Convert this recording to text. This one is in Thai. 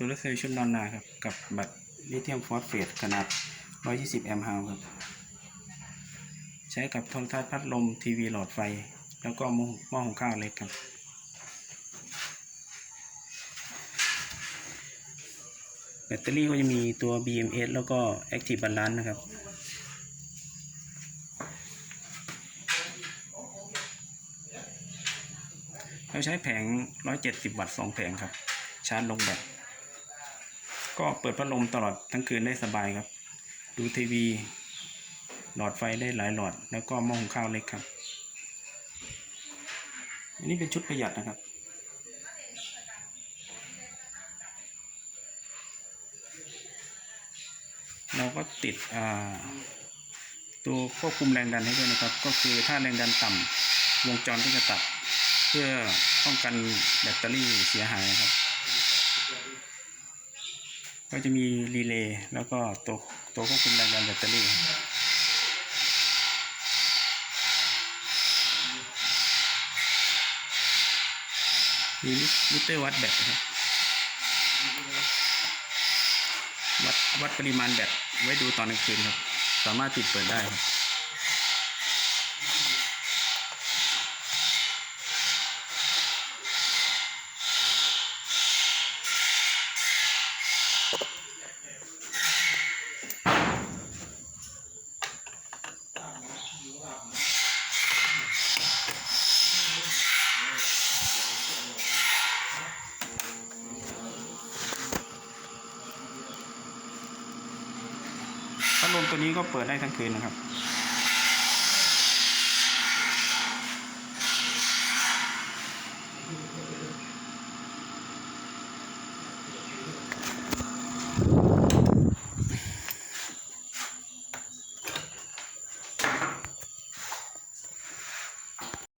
โซลาร์เซลล์ชุดนอนนาครับ กับแบตลิเธียมฟอสเฟตขนาด 120 แอมป์ฮาวครับ ใช้กับโทรทัศน์พัดลมทีวีหลอดไฟ แล้วก็หม้อหม้อหุงข้าวเล็กครับแบตเตอรี่ก็จะมีตัว BMS แล้วก็ Active Balance นะครับ เราใช้แผง 170 วัตต์ 2 แผงครับ ชาร์จลงแบต ก็เปิดพัดลมตลอดทั้งคืนได้สบายครับ ดูทีวี หลอดไฟได้หลายหลอด แล้วก็หม้อหุงข้าวเล็กครับ อันนี้เป็นชุดประหยัดนะครับ เราก็ติดตัวควบคุมแรงดันให้ด้วยนะครับ ก็คือถ้าแรงดันต่ำวงจรก็จะตัด เพื่อป้องกันแบตเตอรี่เสียหายนะครับ ก็จะมีรีเลย์แล้วก็ตัวตัวควบคุมแรงดันแบตเตอรี่มีมิเตอร์วัดแบตนะครับวัดวัดปริมาณแบตไว้ดูตอนกลางคืนครับ สามารถปิดเปิดได้ครับ ดลมตัวนี้ก็เปิดได้ทั้งคืนนะครับ